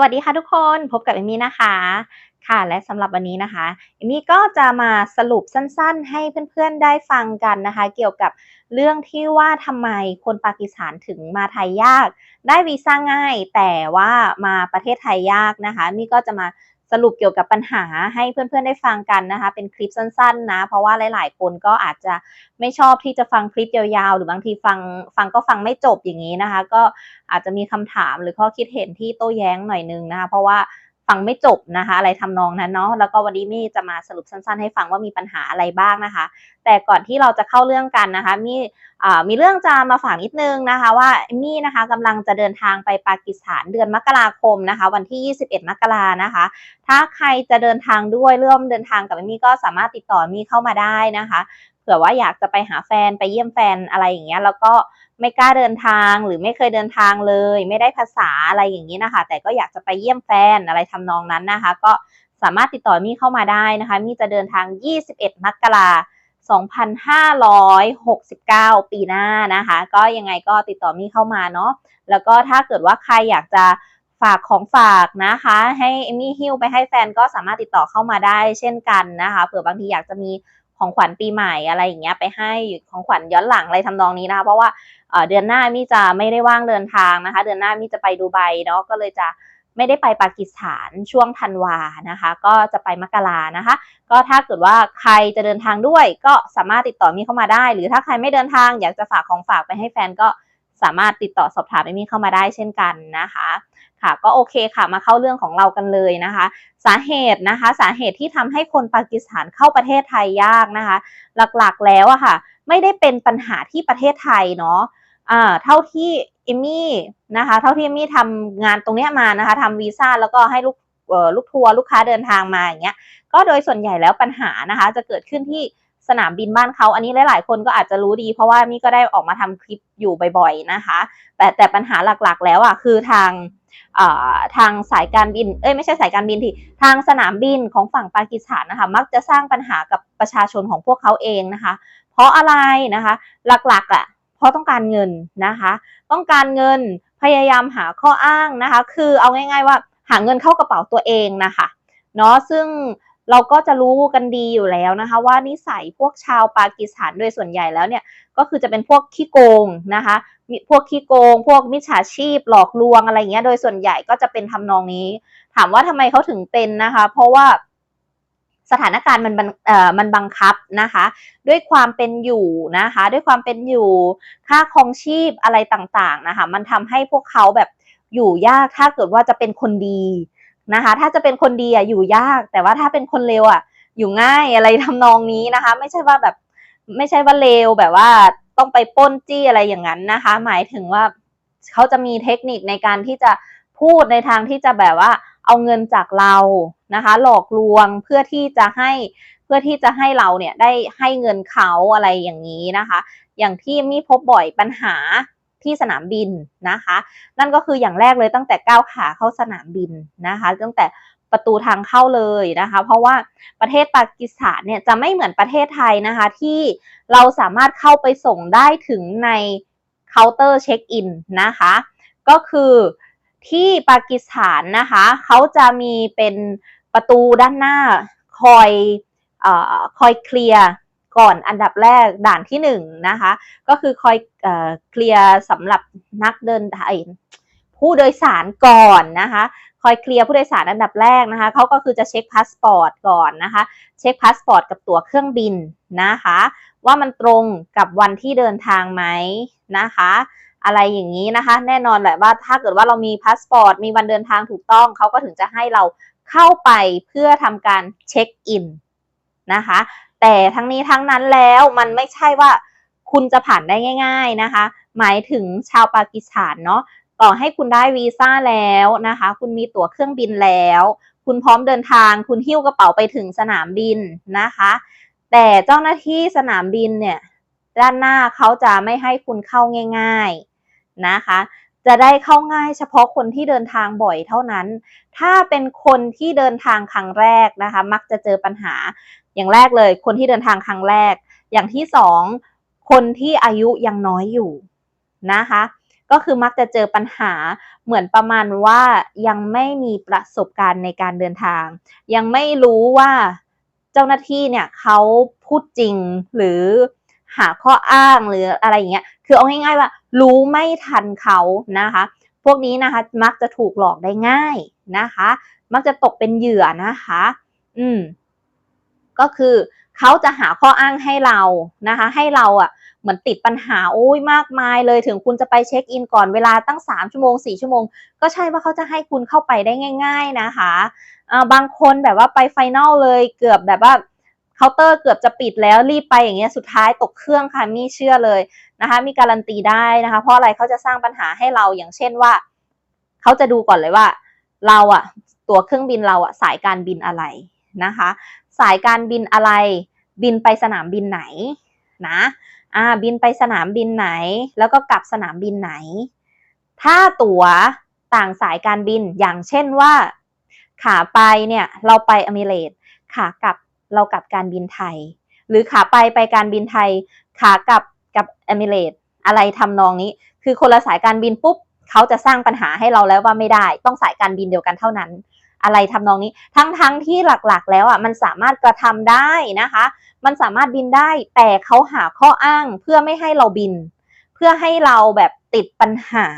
วัสดีค่ะทุกคนพบกับเอมี่นะคะค่ะและสำหรับวันนี้นะคะเอมี่ก็จะมาสรุปสั้นๆ ให้เพื่อนๆได้ฟังกันนะคะ เกี่ยวกับเรื่องที่ว่าทำไมคนปากีสถานถึงมาไทยยาก ได้วีซ่าง่าย แต่ว่ามาประเทศไทยยากนะคะมี่ก็จะมา สรุปเกี่ยวกับปัญหาให้เพื่อนๆได้ฟังกันนะคะ เป็นคลิปสั้นๆ นะ เพราะว่าหลายๆ คนก็อาจจะไม่ชอบที่จะฟังคลิปยาวๆ หรือบางทีฟังฟังก็ฟังไม่จบอย่างนี้นะคะ ก็อาจจะมีคำถามหรือข้อคิดเห็นที่โต้แย้งหน่อยนึงนะคะ เพราะว่า ฟังไม่จบนะคะ อะไรทำนองนั้นเนาะแล้วก็วันนี้มี่จะมาสรุปสั้นๆ ให้ฟังว่ามีปัญหาอะไรบ้างนะคะ แต่ก่อนที่เราจะเข้าเรื่องกันนะคะมี่มีเรื่องจะมาฝากนิดนึงนะคะว่ามี่นะคะกำลังจะเดินทางไปปากีสถานเดือนมกราคมนะคะ วันที่ 21 มกรานะคะ ถ้าใครจะเดินทางด้วยเริ่มเดินทางกับมี่ก็สามารถติดต่อมี่เข้ามาได้นะคะ เผื่อว่าอยากจะไปหาแฟนไปเยี่ยมแฟนอะไรอย่างเงี้ยแล้วก็ ไม่กล้าเดินทางหรือไม่เคยเดินทางเลย ไม่ได้ภาษาอะไรอย่างนี้นะคะ แต่ก็อยากจะไปเยี่ยมแฟนอะไรทำนองนั้นนะคะ ก็สามารถติดต่อมี่เข้ามาได้นะคะ มี่จะเดินทาง 21 มกรา2569 ปีหน้านะคะ ก็ยังไงก็ติดต่อมี่เข้ามาเนาะแล้วก็ถ้าเกิดว่าใครอยากจะฝากของฝากนะคะ ให้เอมี่ฮิ้วไปให้แฟนก็สามารถติดต่อเข้ามาได้เช่นกันนะคะเผื่อบางทีอยากจะมี ของขวัญปีใหม่อะไรอย่างเงี้ยไปให้ของขวัญย้อนหลังอะไรทำนองนี้นะคะเพราะว่าเดือนหน้ามี่จะไม่ได้ว่างเดินทางนะคะ เดือนหน้ามี่จะไปดูไบเนาะก็เลยจะไม่ได้ไปปากีสถานช่วงธันวานะคะ ก็จะไปมกรานะคะ ก็ถ้าเกิดว่าใครจะเดินทางด้วย ก็สามารถติดต่อมี่เข้ามาได้ หรือถ้าใครไม่เดินทางอยากจะฝากของฝากไปให้แฟนก็สามารถติดต่อสอบถามมี่เข้ามาได้เช่นกันนะคะ ค่ะ ก็โอเคค่ะ มาเข้าเรื่องของเรากันเลยนะคะ สาเหตุนะคะ สาเหตุที่ทำให้คนปากีสถานเข้าประเทศไทยยากนะคะ หลักๆแล้วอะค่ะ ไม่ได้เป็นปัญหาที่ประเทศไทยเนาะอ่าเท่าที่เอมี่นะคะ เท่าที่เอมี่ทำงานตรงเนี้ยมานะคะทำวีซ่าแล้วก็ให้ลูกเอ่อลูกทัวร์ลูกค้าเดินทางมาอย่างเงี้ย ก็โดยส่วนใหญ่แล้วปัญหานะคะ จะเกิดขึ้นที่สนามบินบ้านเขาอันนี้หลาย ๆ คนก็อาจจะรู้ดี เพราะว่ามี่ก็ได้ออกมาทำคลิปอยู่บ่อย ๆ นะคะ แต่แต่ปัญหาหลัก ๆ แล้วอะคือทาง ทางสายการบิน เอ้ยไม่ใช่สายการบินที่ทางสนามบินของฝั่งปากีสถานนะคะมักจะสร้างปัญหากับประชาชนของพวกเขาเองนะคะ เพราะอะไรนะคะ หลักๆอะเพราะต้องการเงินนะคะ ต้องการเงินพยายามหาข้ออ้างนะคะ คือเอาง่าย ๆ ว่าหาเงินเข้ากระเป๋าตัวเองนะคะเนาะซึ่ง เราก็จะรู้กันดีอยู่แล้วนะคะ ว่านิสัยพวกชาวปากีสถานโดยส่วนใหญ่แล้วเนี่ยก็คือจะเป็นพวกขี้โกงนะคะพวกขี้โกง พวกมิจฉาชีพหลอกลวงอะไรเงี้ย โดยส่วนใหญ่ก็จะเป็นทำนองนี้ ถามว่าทำไมเขาถึงเป็นนะคะ เพราะว่าสถานการณ์มันเอ่อมันบังคับนะคะ ด้วยความเป็นอยู่นะคะ ด้วยความเป็นอยู่ค่าครองชีพอะไรต่างๆนะคะ มันทำให้พวกเขาแบบอยู่ยากถ้าเกิดว่าจะเป็นคนดี นะคะ ถ้าจะเป็นคนดีอะอยู่ยาก แต่ว่าถ้าเป็นคนเลวอะ อยู่ง่ายอะไรทำนองนี้นะคะ ไม่ใช่ว่าแบบ ไม่ใช่ว่าเลวแบบว่าต้องไปป้นจี้อะไรอย่างนั้นนะคะ หมายถึงว่าเขาจะมีเทคนิคในการที่จะพูดในทางที่จะแบบว่า เอาเงินจากเรานะคะ หลอกลวงเพื่อที่จะให้เพื่อที่จะให้เราเนี่ยได้ให้เงินเขาอะไรอย่างนี้นะคะ อย่างที่มีพบบ่อยปัญหา ที่สนามบินนะคะ นั่นก็คืออย่างแรกเลยตั้งแต่ก้าวขาเข้าสนามบินนะคะ ตั้งแต่ประตูทางเข้าเลยนะคะ เพราะว่าประเทศปากีสถานเนี่ยจะไม่เหมือนประเทศไทยนะคะ ที่เราสามารถเข้าไปส่งได้ถึงในเคาน์เตอร์เช็คอินนะคะ ก็คือที่ปากีสถานนะคะเขาจะมีเป็นประตูด้านหน้าคอยอคอยเคลียร์ ก่อนอันดับแรกด่านที่หนึ่งนะคะ ก็คือคอยเคลียร์สำหรับนักเดินทางผู้โดยสารก่อนนะคะ คอยเคลียร์ผู้โดยสารอันดับแรกนะคะเขาก็คือจะเช็คพาสปอร์ตก่อนนะคะ เช็คพาสปอร์ตกับตั๋วเครื่องบินนะคะ ว่ามันตรงกับวันที่เดินทางไหมนะคะ อะไรอย่างนี้นะคะ แน่นอนแหละว่าถ้าเกิดว่าเรามีพาสปอร์ตมีวันเดินทางถูกต้องเขาก็ถึงจะให้เราเข้าไปเพื่อทำการเช็คอินนะคะ แต่ทั้งนี้ทั้งนั้นแล้วมันไม่ใช่ว่าคุณจะผ่านได้ง่าย ๆนะคะ หมายถึงชาวปากีสถานเนาะต่อให้คุณได้วีซ่าแล้วนะคะ คุณมีตั๋วเครื่องบินแล้ว คุณพร้อมเดินทาง คุณหิ้วกระเป๋าไปถึงสนามบินนะคะ แต่เจ้าหน้าที่สนามบินเนี่ยด้านหน้าเขาจะไม่ให้คุณเข้าง่าย ๆนะคะ จะได้เข้าง่ายเฉพาะคนที่เดินทางบ่อยเท่านั้น ถ้าเป็นคนที่เดินทางครั้งแรกนะคะ มักจะเจอปัญหา อย่างแรกเลย คนที่เดินทางครั้งแรก อย่างที่สองคนที่อายุยังน้อยอยู่นะคะ ก็คือมักจะเจอปัญหาเหมือนประมาณว่ายังไม่มีประสบการณ์ในการเดินทาง ยังไม่รู้ว่าเจ้าหน้าที่เนี่ยเขาพูดจริงหรือหาข้ออ้างหรืออะไรอย่างเงี้ย คือเอาง่ายๆว่า รู้ไม่ทันเขานะคะ พวกนี้นะคะมักจะถูกหลอกได้ง่ายนะคะ มักจะตกเป็นเหยื่อนะคะ อืม ก็คือเขาจะหาข้ออ้างให้เรานะคะ ให้เราอะเหมือนติดปัญหาโอ้ยมากมายเลยถึงคุณจะไปเช็คอินก่อนเวลาตั้งสามชั่วโมงสี่ชั่วโมง ก็ใช่ว่าเขาจะให้คุณเข้าไปได้ง่าย ๆนะคะอ่าบางคนแบบว่าไปไฟนอลเลยเกือบแบบว่าเคาน์เตอร์เกือบจะปิดแล้วรีบไปอย่างเงี้ยสุดท้ายตกเครื่องค่ะมีเชื่อเลยนะคะ มีการันตีได้นะคะ เพราะอะไรเขาจะสร้างปัญหาให้เราอย่างเช่นว่าเขาจะดูก่อนเลยว่า เราอะตัวเครื่องบินเราอะสายการบินอะไร นะคะ สายการบินอะไร บินไปสนามบินไหนนะอ่าบินไปสนามบินไหน แล้วก็กลับสนามบินไหน ถ้าตั๋วต่างสายการบินอย่างเช่นว่า ขาไปเนี่ยเราไปอเมเรตส์ขากลับเรากลับการบินไทย หรือขาไปไปการบินไทย ขากลับกับอเมเรตส์อะไรทำนองนี้ คือคนละสายการบินปุ๊บเขาจะสร้างปัญหาให้เราแล้วว่าไม่ได้ ต้องสายการบินเดียวกันเท่านั้น อะไรทำนองนี้ ทั้งๆทที่หลักๆ แล้วอะมันสามารถกระทำได้นะคะ มันสามารถบินได้แต่เขาหาข้ออ้างเพื่อไม่ให้เราบิน เพื่อให้เราแบบติดปัญหา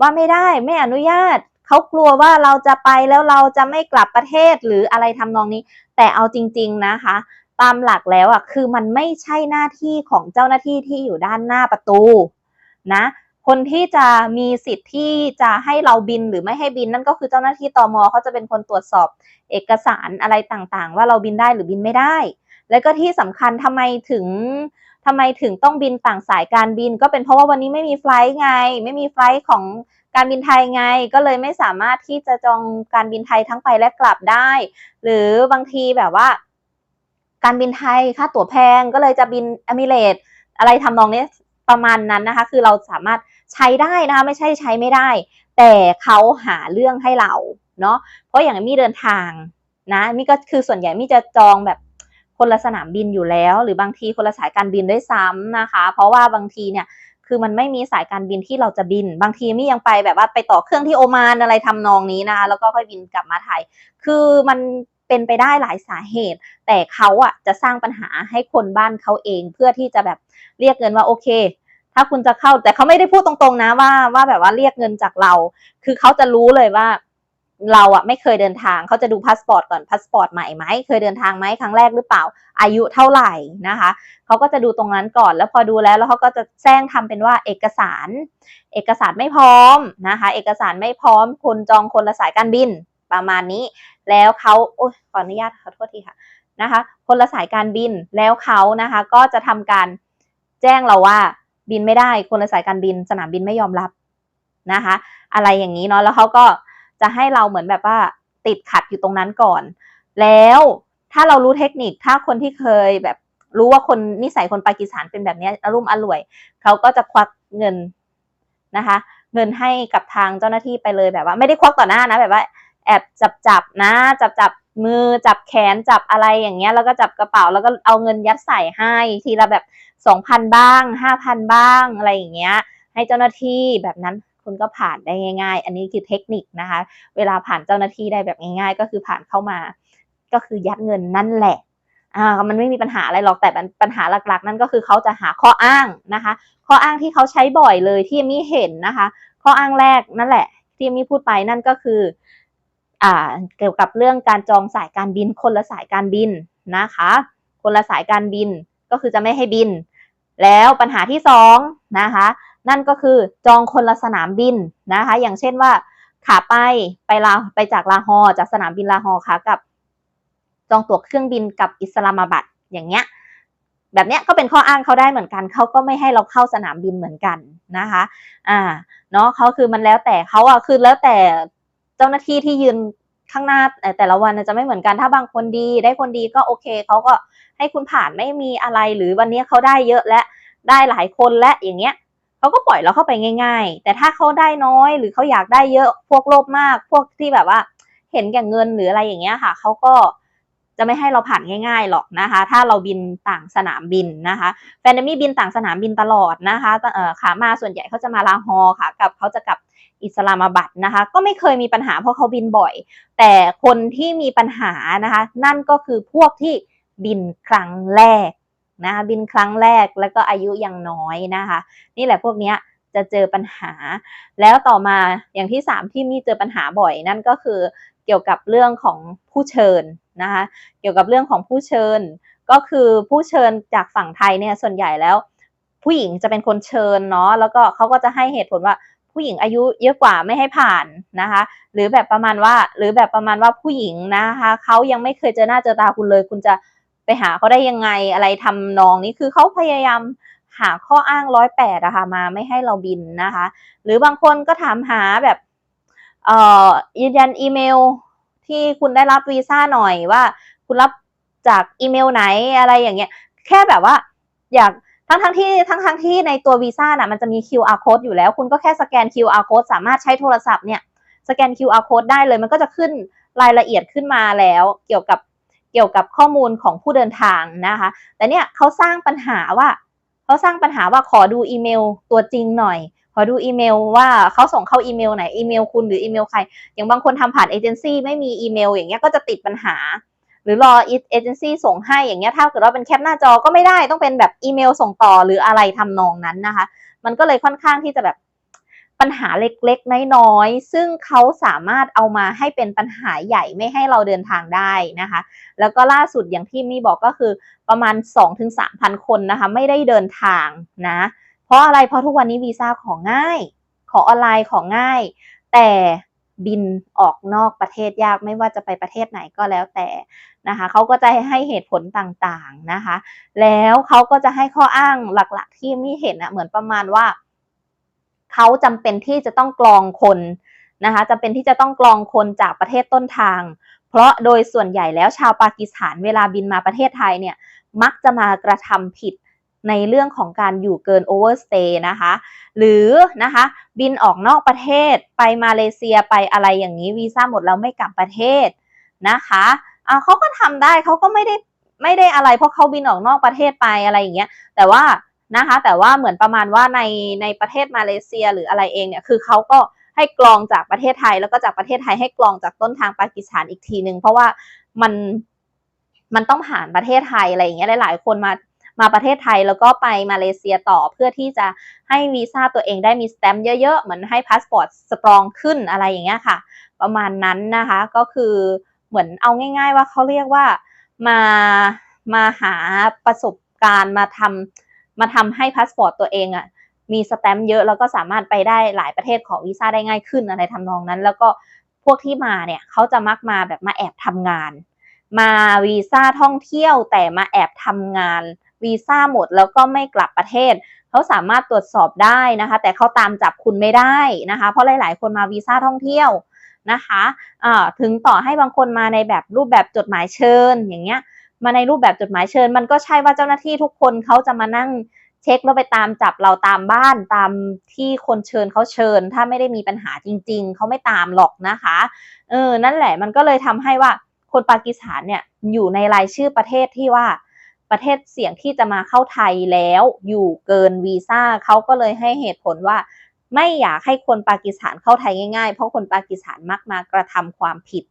ว่าไม่ได้ไม่อนุญาตเขากลัวว่าเราจะไปแล้วเราจะไม่กลับประเทศหรืออะไรทำนองนี้ แต่เอาจริง ๆนะคะ ตามหลักแล้วอะคือมันไม่ใช่หน้าที่ของเจ้าหน้าที่ที่อยู่ด้านหน้าประตูนะ คนที่จะมีสิทธิ์ที่จะให้เราบินหรือไม่ให้บินนั่นก็คือเจ้าหน้าที่ตอมเขาจะเป็นคนตรวจสอบเอกสารอะไรต่างๆ ว่าเราบินได้หรือบินไม่ได้ แล้วก็ที่สำคัญทำไมถึงทำไมถึงต้องบินต่างสายการบิน ก็เป็นเพราะว่าวันนี้ไม่มีไฟล์ไง ไม่มีไฟล์ของการบินไทยไง ก็เลยไม่สามารถที่จะจองการบินไทยทั้งไปและกลับได้ หรือบางทีแบบว่า การบินไทยค่าตั๋วแพงก็เลยจะบินอเมิเรตอะไรทำนองนี้ประมาณนั้นนะคะ คือเราสามารถ ใช้ได้นะคะไม่ใช่ใช้ไม่ได้ แต่เขาหาเรื่องให้เราเนาะเพราะอย่างมี่เดินทางนะมี่ก็คือส่วนใหญ่มี่จะจองแบบคนละสนามบินอยู่แล้ว หรือบางทีคนละสายการบินด้วยซ้ำนะคะ เพราะว่าบางทีเนี่ยคือมันไม่มีสายการบินที่เราจะบิน บางทีมี่ยังไปแบบว่าไปต่อเครื่องที่โอมานอะไรทำนองนี้นะคะแล้วก็ค่อยบินกลับมาไทย คือมันเป็นไปได้หลายสาเหตุ แต่เขาอะจะสร้างปัญหาให้คนบ้านเขาเองเพื่อที่จะแบบเรียกเงินว่าโอเค ถ้าคุณจะเข้าแต่เขาไม่ได้พูดตรงๆนะว่าว่าแบบว่าเรียกเงินจากเรา คือเขาจะรู้เลยว่า เราอะไม่เคยเดินทางเขาจะดูพาสปอร์ตก่อนพาสปอร์ตใหม่ไหมเคยเดินทางไหมครั้งแรกหรือเปล่า อายุเท่าไหร่นะคะเขาก็จะดูตรงนั้นก่อน แล้วพอดูแล้วแล้วเขาก็จะแจ้งทำเป็นว่าเอกสาร เอกสารไม่พร้อมนะคะ เอกสารไม่พร้อมคุณจองคนละสายการบินประมาณนี้ แล้วเขาโอ้ยขออนุญาตขอโทษทีค่ะนะคะ คนละสายการบินแล้วเขานะคะ ก็จะทำการแจ้งเราว่า บินไม่ได้ คนละสายการบิน สนามบินไม่ยอมรับนะคะ อะไรอย่างนี้เนาะแล้วเขาก็จะให้เราเหมือนแบบว่าติดขัดอยู่ตรงนั้นก่อน แล้วถ้าเรารู้เทคนิคถ้าคนที่เคยแบบรู้ว่าคนนิสัยคนปากีสถานเป็นแบบนี้อารมณ์อร่วย เขาก็จะควักเงินนะคะ เงินให้กับทางเจ้าหน้าที่ไปเลยแบบว่า ไม่ได้ควักต่อหน้านะ แบบว่า แอบจับจับนะ จับจับ มือจับแขนจับอะไรอย่างเงี้ย แล้วก็จับกระเป๋าแล้วก็เอาเงินยัดใส่ให้ทีละแบบสองพันบ้างห้าพันบ้างอะไรอย่างเงี้ย ให้เจ้าหน้าที่แบบนั้นคุณก็ผ่านได้ง่าย ๆ อันนี้คือเทคนิคนะคะ เวลาผ่านเจ้าหน้าที่ได้แบบง่าย ๆ ก็คือผ่านเข้ามา ก็คือยัดเงินนั่นแหละอ่ามันไม่มีปัญหาอะไรหรอกแต่ปัญหาหลักๆ นั่นก็คือเขาจะหาข้ออ้างนะคะ ข้ออ้างที่เขาใช้บ่อยเลยที่มีเห็นนะคะ ข้ออ้างแรกนั่นแหละ ที่มีพูดไปนั่นก็คือ เกี่ยวกับเรื่องการจองสายการบินคนละสายการบินนะคะ คนละสายการบินก็คือจะไม่ให้บิน แล้วปัญหาที่สองนะคะนั่นก็คือจองคนละสนามบินนะคะ อย่างเช่นว่าขาไปไปลาไปจากลาฮอร์จากสนามบินลาฮอร์ค่ะกับ จองตั๋วเครื่องบินกับอิสลามาบัดอย่างเงี้ยแบบเนี้ยก็เป็นข้ออ้างเขาได้เหมือนกัน เขาก็ไม่ให้เราเข้าสนามบินเหมือนกันนะคะ อ่า เนาะเขาคือมันแล้วแต่เขาอะคือแล้วแต่ จ้าหน้าที่ที่ยืนข้างหน้าแต่ละวันจะไม่เหมือนกันถ้าบางคนดี ได้คนดีก็โอเคเขาก็ให้คุณผ่านไม่มีอะไรหรือวันนี้เขาได้เยอะและได้หลายคนและอย่างเงี้ยเขาก็ปล่อยเราเข้าไปง่าย ๆ แต่ถ้าเขาได้น้อยหรือเขาอยากได้เยอะพวกโลภมาก พวกที่แบบว่า เห็นแก่เงินหรืออะไรอย่างเงี้ยค่ะเขาก็จะไม่ให้เราผ่านง่าย ๆหรอกนะคะ ถ้าเราบินต่างสนามบินนะคะแฟนมีบินต่างสนามบินตลอดนะคะขามาส่วนใหญ่เขาจะมาลาฮอร์ค่ะกับเขาจะกลับ อิสลามบัดนะคะ ก็ไม่เคยมีปัญหาเพราะเขาบินบ่อย แต่คนที่มีปัญหานะคะ นั่นก็คือพวกที่บินครั้งแรกนะคะบินครั้งแรกแล้วก็อายุยังน้อยนะคะ นี่แหละพวกเนี้ยจะเจอปัญหา แล้วต่อมาอย่างที่สามที่มีเจอปัญหาบ่อย นั่นก็คือเกี่ยวกับเรื่องของผู้เชิญนะคะ เกี่ยวกับเรื่องของผู้เชิญ ก็คือผู้เชิญจากฝั่งไทยเนี่ยส่วนใหญ่แล้ว ผู้หญิงจะเป็นคนเชิญเนาะแล้วก็เขาก็จะให้เหตุผลว่า ผู้หญิงอายุเยอะกว่าไม่ให้ผ่านนะคะ หรือแบบประมาณว่า หรือแบบประมาณว่าผู้หญิงนะคะเขายังไม่เคยเจอหน้าเจอตาคุณเลย คุณจะไปหาเขาได้ยังไงอะไรทำนองนี้คือเขาพยายามหาข้ออ้างร้อยแปดอะค่ะมาไม่ให้เราบินนะคะ หรือบางคนก็ถามหาแบบเอ่อยืนยันอีเมลที่คุณได้รับวีซ่าหน่อยว่า คุณรับจากอีเมลไหนอะไรอย่างเงี้ย แค่แบบว่าอยาก ทั้งทั้งที่ทั้งทั้งที่ในตัววีซ่าน่ะมันจะมี QR code อยู่แล้ว คุณก็แค่สแกน QR code สามารถใช้โทรศัพท์เนี่ยสแกน QR code ได้เลยมันก็จะขึ้นรายละเอียดขึ้นมาแล้ว เกี่ยวกับเกี่ยวกับข้อมูลของผู้เดินทางนะคะ แต่เนี่ยเขาสร้างปัญหาว่าเขาสร้างปัญหาว่าขอดูอีเมลตัวจริงหน่อย ขอดูอีเมลว่าเขาส่งเข้าอีเมลไหนอีเมลคุณหรืออีเมลใคร อย่างบางคนทำผ่านเอเจนซี่ไม่มีอีเมลอย่างเงี้ยก็จะติดปัญหา หรือรอเอเจนซี่ส่งให้อย่างเงี้ยถ้าเกิดว่าเป็นแคปหน้าจอก็ไม่ได้ต้องเป็นแบบอีเมลส่งต่อหรืออะไรทำนองนั้นนะคะ มันก็เลยค่อนข้างที่จะแบบปัญหาเล็กๆ น้อยๆ ซึ่งเขาสามารถเอามาให้เป็นปัญหาใหญ่ไม่ให้เราเดินทางได้นะคะ แล้วก็ล่าสุดอย่างที่มี่บอกก็คือประมาณ 2-3,000คนนะคะ ไม่ได้เดินทางนะ เพราะอะไรเพราะทุกวันนี้วีซ่าของง่าย ขอออนไลน์ของง่าย แต่ บินออกนอกประเทศยากไม่ว่าจะไปประเทศไหนก็แล้วแต่นะคะเขาก็จะให้เหตุผลต่างๆนะคะ แล้วเขาก็จะให้ข้ออ้างหลักๆที่มีเห็นอะเหมือนประมาณว่าเขาจำเป็นที่จะต้องกรองคนนะคะจำเป็นที่จะต้องกรองคนจากประเทศต้นทาง เพราะโดยส่วนใหญ่แล้วชาวปากีสถานเวลาบินมาประเทศไทยเนี่ยมักจะมากระทำผิดในเรื่องของการอยู่เกินโอเวอร์สเตย์นะคะ หรือนะคะ บินออกนอกประเทศไปมาเลเซียไปอะไรอย่างนี้วีซ่าหมดแล้วไม่กลับประเทศนะคะอ่าเขาก็ทำได้เขาก็ไม่ได้ไม่ได้อะไร เพราะเขาบินออกนอกประเทศไปอะไรอย่างเงี้ย แต่ว่านะคะแต่ว่าเหมือนประมาณว่าในในประเทศมาเลเซียหรืออะไรเองเนี่ยคือเขาก็ให้กรองจากประเทศไทย แล้วก็จากประเทศไทยให้กรองจากต้นทางปากีสถานอีกทีหนึ่งเพราะว่ามันมันต้องผ่านประเทศไทยอะไรอย่างเงี้ยหลายๆคนมา มาประเทศไทยแล้วก็ไปมาเลเซียต่อเพื่อที่จะให้วีซ่าตัวเองได้มีสแตมป์เยอะๆ เหมือนให้พาสปอร์ตสตรองขึ้นอะไรอย่างเงี้ยค่ะ ประมาณนั้นนะคะก็คือเหมือนเอาง่าย ๆ ว่าเขาเรียกว่ามามาหาประสบการณ์มาทำมาทำให้พาสปอร์ตตัวเองอะ่ะมีสแตมป์เยอะแล้วก็สามารถไปได้หลายประเทศขอวีซ่าได้ง่ายขึ้นอะไรทำนองนั้น แล้วก็พวกที่มาเนี่ยเขาจะมักมาแบบมาแอบทำงาน มาวีซ่าท่องเที่ยวแต่มาแอบทำงาน วีซ่าหมดแล้วก็ไม่กลับประเทศเขาสามารถตรวจสอบได้นะคะ แต่เขาตามจับคุณไม่ได้นะคะ เพราะหลาย ๆ คนมาวีซ่าท่องเที่ยวนะคะะถึงต่อให้บางคนมาในแบบรูปแบบจดหมายเชิญอย่างเงี้ยมาในรูปแบบจดหมายเชิญ มันก็ใช่ว่าเจ้าหน้าที่ทุกคนเขาจะมานั่งเช็คแล้วไปตามจับเราตามบ้านตามที่คนเชิญเขาเชิญ ถ้าไม่ได้มีปัญหาจริง ๆเขาไม่ตามหรอกนะคะเออนั่นแหละมันก็เลยทำให้ว่าคนปากีสถานเนี่ยอยู่ในรายชื่อประเทศที่ว่า ประเทศเสี่ยงที่จะมาเข้าไทยแล้วอยู่เกินวีซ่าเขาก็เลยให้เหตุผลว่า ไม่อยากให้คนปากีสถานเข้าไทยง่ายๆ เพราะคนปากีสถานมักมากระทำความผิด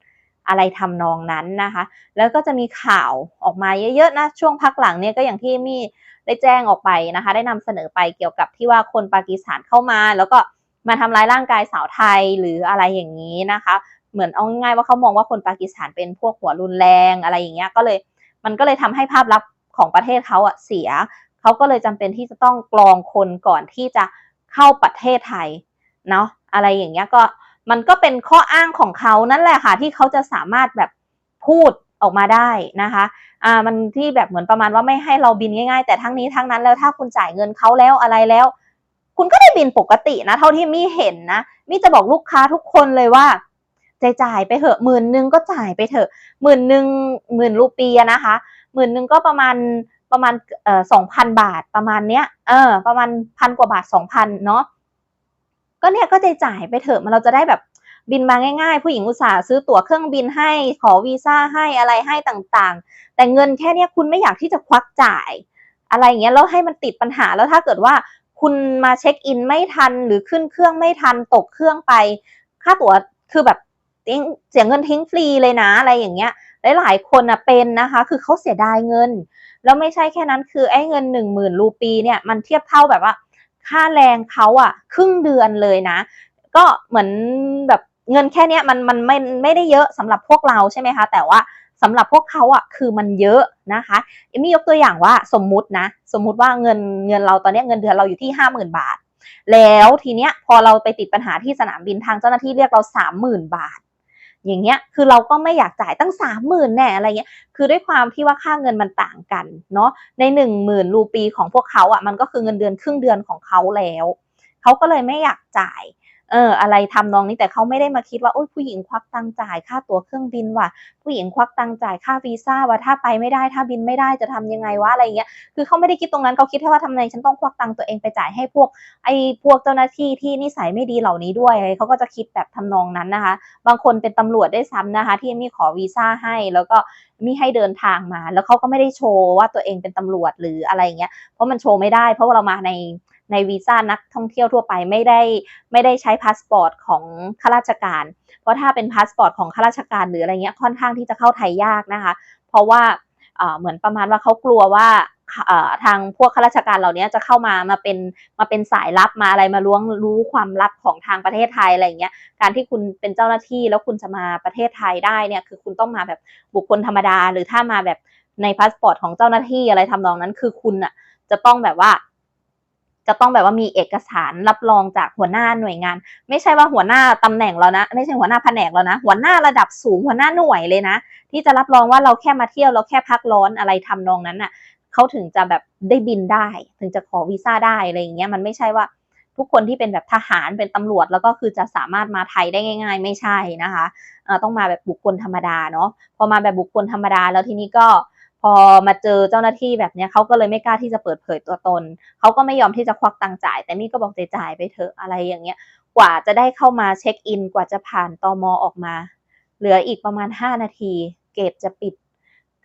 อะไรทำนองนั้นนะคะ แล้วก็จะมีข่าวออกมาเยอะๆนะช่วงพักหลังเนี่ยก็อย่างที่มีได้แจ้งออกไปนะคะ ได้นำเสนอไปเกี่ยวกับที่ว่าคนปากีสถานเข้ามา แล้วก็มาทำร้ายร่างกายสาวไทยหรืออะไรอย่างนี้นะคะ เหมือนเอาง่ายๆว่าเขามองว่าคนปากีสถานเป็นพวกหัวรุนแรงอะไรอย่างเงี้ยก็เลยมันก็เลยทำให้ภาพลักษณ์ ของประเทศเขาอะเสีย เขาก็เลยจำเป็นที่จะต้องกรองคนก่อนที่จะเข้าประเทศไทยเนาะอะไรอย่างเงี้ยก็มันก็เป็นข้ออ้างของเขานั่นแหละค่ะที่เขาจะสามารถแบบพูดออกมาได้นะคะอ่ามันที่แบบเหมือนประมาณว่าไม่ให้เราบินง่ายๆ แต่ทั้งนี้ทั้งนั้นแล้วถ้าคุณจ่ายเงินเขาแล้วอะไรแล้ว คุณก็ได้บินปกตินะเท่าที่มี่เห็นนะมี่จะบอกลูกค้าทุกคนเลยว่าจ่ายไปเถอะหมื่นหนึ่งก็จ่ายไปเถอะหมื่นหนึ่งหมื่นรูปีนะคะ หมื่นหนึ่งก็ประมาณประมาณเอ่อสองพันบาทประมาณเนี้ยเออประมาณพันกว่าบาทสองพันเนาะก็เนี่ยก็ใจจ่ายไปเถอะมันเราจะได้แบบบินมาง่ายๆ ผู้หญิงอุตส่าห์ซื้อตั๋วเครื่องบินให้ขอวีซ่าให้อะไรให้ต่างๆ แต่เงินแค่เนี้ยคุณไม่อยากที่จะควักจ่าย อะไรอย่างเงี้ยแล้วให้มันติดปัญหาแล้วถ้าเกิดว่าคุณมาเช็คอินไม่ทันหรือขึ้นเครื่องไม่ทันตกเครื่องไป ค่าตั๋วคือแบบเสียเงินทิ้งฟรีเลยนะอะไรอย่างเงี้ย หลายๆคนอะเป็นนะคะ คือเขาเสียดายเงิน แล้วไม่ใช่แค่นั้นคือไอ้เงินหนึ่งหมื่นรูปีเนี่ยมันเทียบเท่าแบบว่า ค่าแรงเขาอะครึ่งเดือนเลยนะ ก็เหมือนแบบเงินแค่เนี้ยมันมันไม่ไม่ได้เยอะสำหรับพวกเราใช่ไหมคะ แต่ว่าสำหรับพวกเขาอะคือมันเยอะนะคะเอมี่ยกตัวอย่างว่าสมมุตินะ สมมุติว่าเงินเงินเราตอนนี้เงินเดือนเราอยู่ที่ห้าหมื่นบาท แล้วทีเนี้ยพอเราไปติดปัญหาที่สนามบินทางเจ้าหน้าที่เรียกเราสามหมื่นบาท อย่างเงี้ยคือเราก็ไม่อยากจ่ายตั้งสามหมื่นแน่อะไรเงี้ยคือด้วยความที่ว่าค่าเงินมันต่างกันเนาะในหนึ่งหมื่นรูปีของพวกเขาอะมันก็คือเงินเดือนครึ่งเดือนของเขาแล้ว เขาก็เลยไม่อยากจ่าย เอออะไรทำนองนี้แต่เขาไม่ได้มาคิดว่าโอ้ยผู้หญิงควักตังจ่ายค่าตั๋วเครื่องบินว่ะผู้หญิงควักตังจ่ายค่าวีซ่าว่าถ้าไปไม่ได้ถ้าบินไม่ได้จะทำยังไงวะอะไรเงี้ยคือเขาไม่ได้คิดตรงนั้นเขาคิดแค่ว่าทำไมฉันต้องควักตังตัวเองไปจ่ายให้พวกไอ้พวกเจ้าหน้าที่ที่นิสัยไม่ดีเหล่านี้ด้วยเขาก็จะคิดแบบทำนองนั้นนะคะ บางคนเป็นตำรวจได้ซ้ำนะคะ ที่มีขอวีซ่าให้แล้วก็มีให้เดินทางมา แล้วเขาก็ไม่ได้โชว์ว่าตัวเองเป็นตำรวจหรืออะไรเงี้ยเพราะมันโชว์ไม่ได้ เพราะว่าเรามาใน ในวีซ่านักท่องเที่ยวทั่วไปไม่ได้ไม่ได้ใช้พาสปอร์ตของข้าราชการ เพราะถ้าเป็นพาสปอร์ตของข้าราชการหรืออะไรเงี้ยค่อนข้างที่จะเข้าไทยยากนะคะ เพราะว่าเหมือนประมาณว่าเขากลัวว่าทางพวกข้าราชการเหล่านี้จะเข้ามามาเป็นมาเป็นสายลับมาอะไรมาล้วงรู้ความลับของทางประเทศไทยอะไรอย่างเงี้ยการที่คุณเป็นเจ้าหน้าที่แล้วคุณจะมาประเทศไทยได้เนี่ยคือคุณต้องมาแบบบุคคลธรรมดา หรือถ้ามาแบบในพาสปอร์ตของเจ้าหน้าที่อะไรทำนองนั้นคือคุณอะจะต้องแบบว่า จะต้องแบบว่ามีเอกสารรับรองจากหัวหน้าหน่วยงาน ไม่ใช่ว่าหัวหน้าตำแหน่งเรานะ ไม่ใช่หัวหน้าแผนกเรานะ หัวหน้าระดับสูงหัวหน้าหน่วยเลยนะ ที่จะรับรองว่าเราแค่มาเที่ยวเราแค่พักร้อนอะไรทำนองนั้นน่ะเขาถึงจะแบบได้บินได้ ถึงจะขอวีซ่าได้อะไรอย่างเงี้ยมันไม่ใช่ว่าทุกคนที่เป็นแบบทหารเป็นตำรวจแล้วก็คือจะสามารถมาไทยได้ง่าย ๆ ไม่ใช่นะคะต้องมาแบบบุคคลธรรมดาเนาะพอมาแบบบุคคลธรรมดาแล้วทีนี้ก็ พอมาเจอเจ้าหน้าที่แบบนี้เขาก็เลยไม่กล้าที่จะเปิดเผยตัวตน เขาก็ไม่ยอมที่จะควักตังจ่าย แต่มี่ก็บอกจ่ายไปเถอะอะไรอย่างเงี้ย กว่าจะได้เข้ามาเช็คอิน กว่าจะผ่านตอมออกมา เหลืออีกประมาณ 5 นาที เกตจะปิด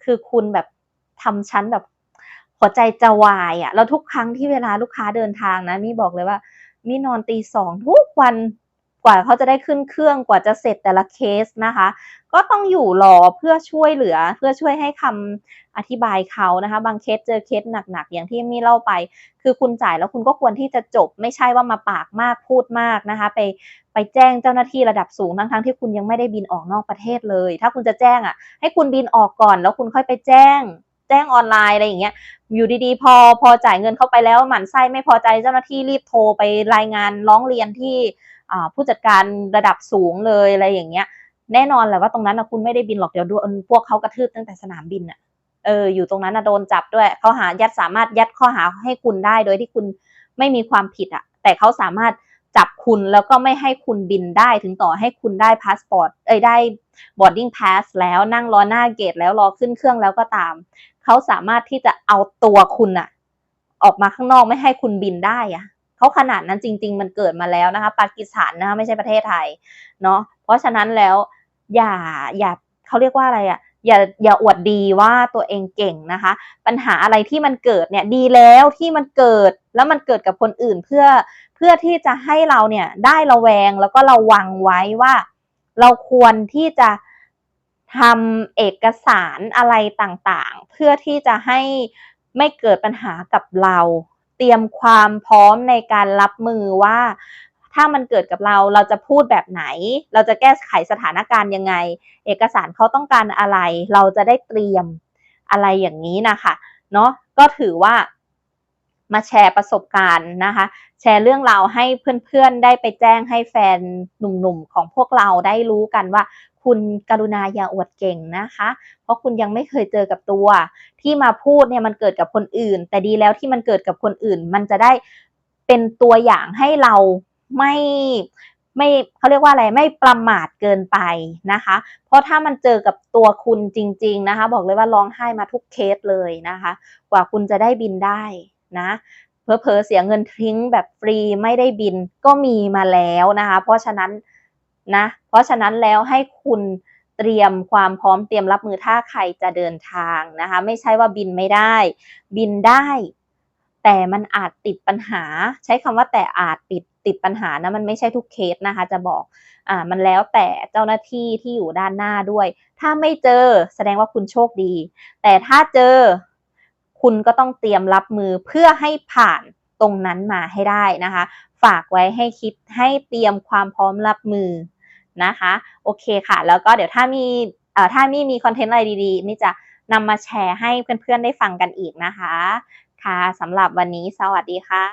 คือคุณแบบทำชั้นแบบหัวใจจะวายอะ่ะแล้วทุกครั้งที่เวลาลูกค้าเดินทางนะมี่บอกเลยว่ามี่นอนตีสองทุกวัน ว่าเขาจะได้ขึ้นเครื่องกว่าจะเสร็จแต่ละเคสนะคะ ก็ต้องอยู่รอเพื่อช่วยเหลือ เพื่อช่วยให้คำอธิบายเขานะคะ บางเคสเจอเคสหนักๆ อย่างที่มี่เล่าไป คือคุณจ่ายแล้วคุณก็ควรที่จะจบ ไม่ใช่ว่ามาปากมากพูดมากนะคะ ไปไปแจ้งเจ้าหน้าที่ระดับสูงทั้งๆที่คุณยังไม่ได้บินออกนอกประเทศเลย ถ้าคุณจะแจ้งอะ ให้คุณบินออกก่อนแล้วคุณค่อยไปแจ้งแจ้งออนไลน์อะไรอย่างเงี้ย อยู่ดีๆ พอพอจ่ายเงินเข้าไปแล้วหมั่นไส้ไม่พอใจเจ้าหน้าที่รีบโทรไปรายงานร้องเรียนที่ ผู้จัดการระดับสูงเลยอะไรอย่างเงี้ย แน่นอนแหละว่าตรงนั้นนะคุณไม่ได้บินหรอกเดี๋ยวดูพวกเขากระทืบตั้งแต่สนามบินอะเอออยู่ตรงนั้นนะโดนจับด้วยเขาหายัดสามารถยัดข้อหาให้คุณได้โดยที่คุณไม่มีความผิดอะแต่เขาสามารถจับคุณแล้วก็ไม่ให้คุณบินได้ถึงต่อให้คุณได้พาสปอร์ตเอ้ยได้บอร์ดดิ้งพาสแล้วนั่งรอหน้าเกตแล้วรอขึ้นเครื่องแล้วก็ตาม เขาสามารถที่จะเอาตัวคุณอะออกมาข้างนอกไม่ให้คุณบินได้อะ เขาขนาดนั้นจริง ๆ มันเกิดมาแล้วนะคะ ปากีสถานนะคะไม่ใช่ประเทศไทยเนาะเพราะฉะนั้นแล้วอย่าอย่าเขาเรียกว่าอะไรอะ่ะอย่าอย่าอวดดีว่าตัวเองเก่งนะคะ ปัญหาอะไรที่มันเกิดเนี่ยดีแล้วที่มันเกิดแล้วมันเกิดกับคนอื่นเพื่อเพื่อที่จะให้เราเนี่ยได้ระแวงแล้วก็ระวังไว้ว่า เราควรที่จะทำเอกสารอะไรต่างๆ เพื่อที่จะให้ไม่เกิดปัญหากับเรา เตรียมความพร้อมในการรับมือว่า ถ้ามันเกิดกับเราเราจะพูดแบบไหน เราจะแก้ไขสถานการณ์ยังไง เอกสารเขาต้องการอะไร เราจะได้เตรียมอะไรอย่างนี้นะคะเนาะก็ถือว่า มาแชร์ประสบการณ์นะคะ แชร์เรื่องราวให้เพื่อนๆได้ไปแจ้งให้แฟนหนุ่มๆของพวกเราได้รู้กันว่า คุณกรุณาอย่าอวดเก่งนะคะ เพราะคุณยังไม่เคยเจอกับตัว ที่มาพูดเนี่ยมันเกิดกับคนอื่น แต่ดีแล้วที่มันเกิดกับคนอื่น มันจะได้เป็นตัวอย่างให้เราไม่ไม่เขาเรียกว่าอะไรไม่ประมาทเกินไปนะคะ เพราะถ้ามันเจอกับตัวคุณจริง ๆนะคะ บอกเลยว่าร้องไห้มาทุกเคสเลยนะคะ กว่าคุณจะได้บินได้ นะเพอๆเสียเงินทิ้งแบบฟรีไม่ได้บินก็มีมาแล้วนะคะ เพราะฉะนั้นนะ เพราะฉะนั้นแล้วให้คุณเตรียมความพร้อมเตรียมรับมือถ้าใครจะเดินทางนะคะ ไม่ใช่ว่าบินไม่ได้ บินได้ แต่มันอาจติดปัญหา ใช้คำว่าแต่อาจติดติดปัญหานะมันไม่ใช่ทุกเคสนะคะ จะบอกอ่ามันแล้วแต่เจ้าหน้าที่ที่อยู่ด้านหน้าด้วย ถ้าไม่เจอแสดงว่าคุณโชคดี แต่ถ้าเจอ คุณก็ต้องเตรียมรับมือเพื่อให้ผ่านตรงนั้นมาให้ได้นะคะ ฝากไว้ให้คิดให้เตรียมความพร้อมรับมือนะคะ โอเคค่ะ แล้วก็เดี๋ยวถ้ามีถ้ามีมีคอนเทนต์อะไรดีๆ นี่จะนำมาแชร์ให้เพื่อนๆได้ฟังกันอีกนะคะ ค่ะสำหรับวันนี้สวัสดีค่ะ